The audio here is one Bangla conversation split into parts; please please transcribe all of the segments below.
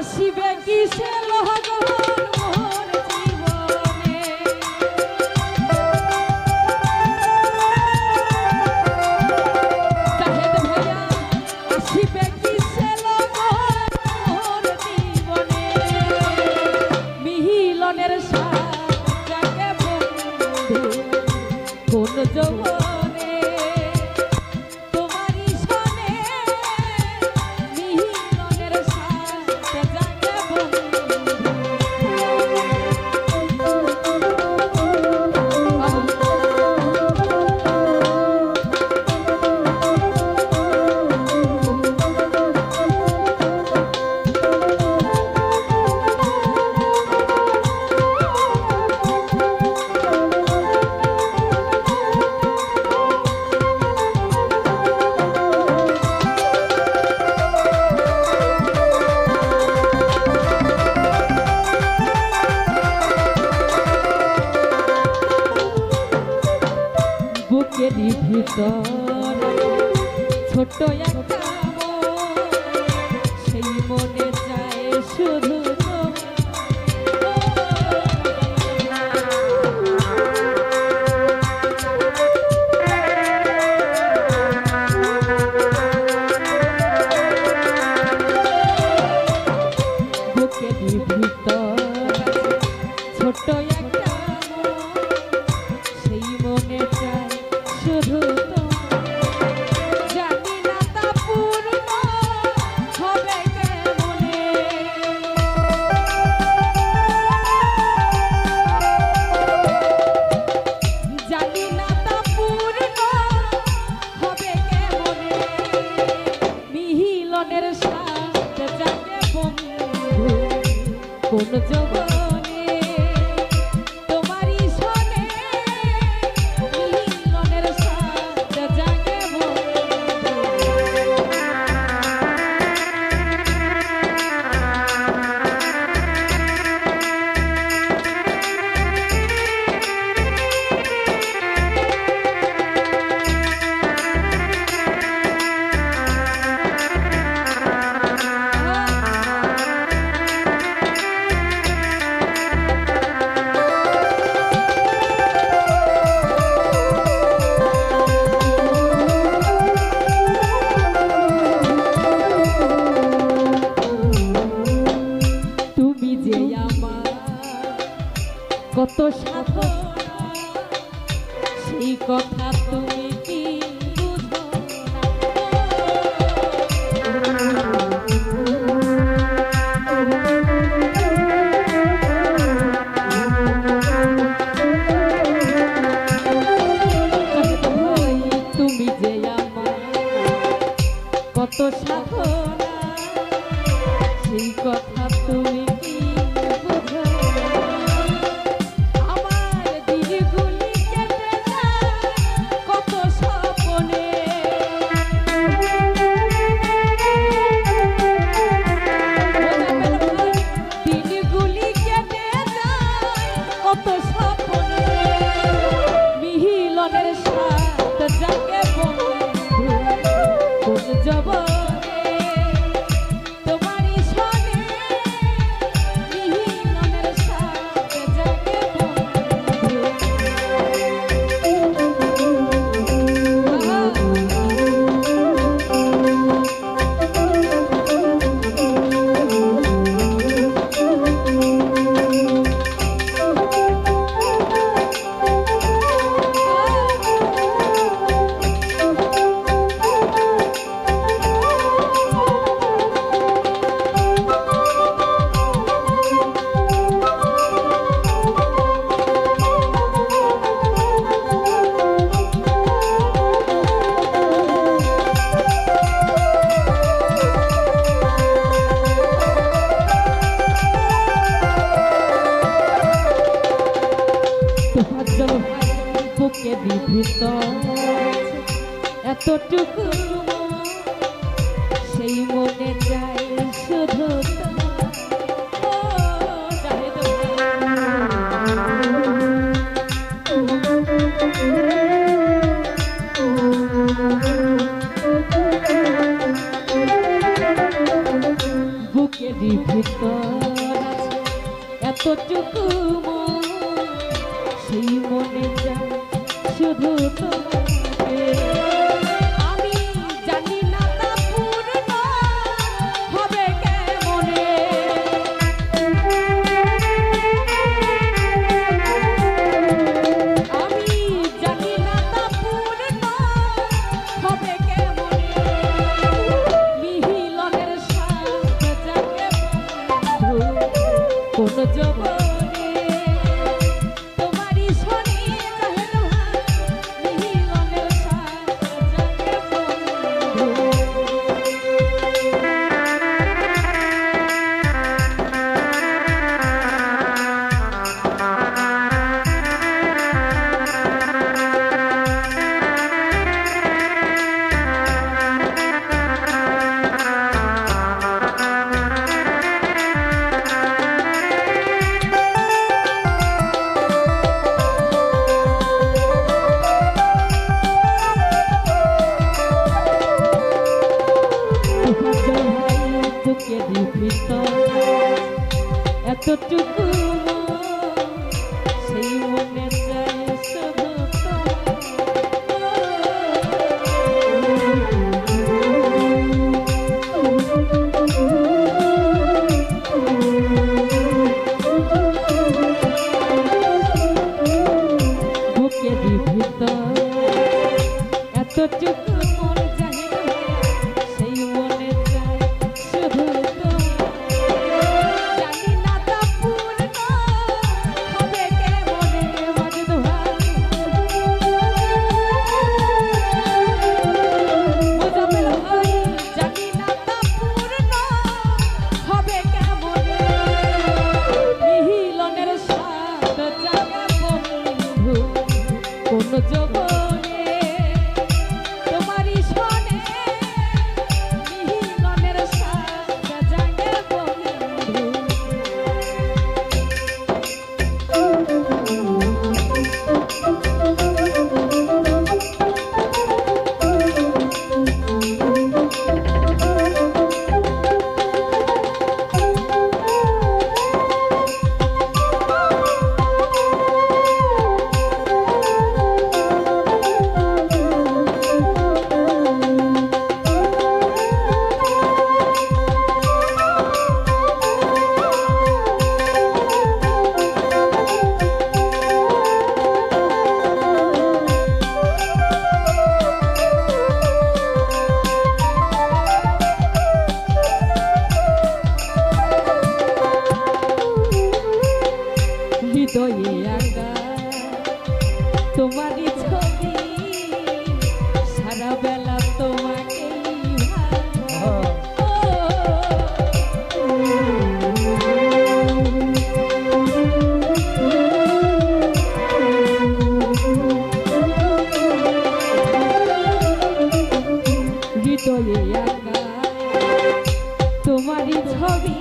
আসিবে কিসে লগন মোর জীবনে? জাহেদ ভাইয়া, আসিবে কিসে লগন মোর জীবনে? মিহিলনের সাথে বন্ধু, কোন জমা ছোট্ট একটা জগৎ। tô todos. মন সেই মনে যায় শুধু তোমাকে। এতটুকু কোন hurry.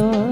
सा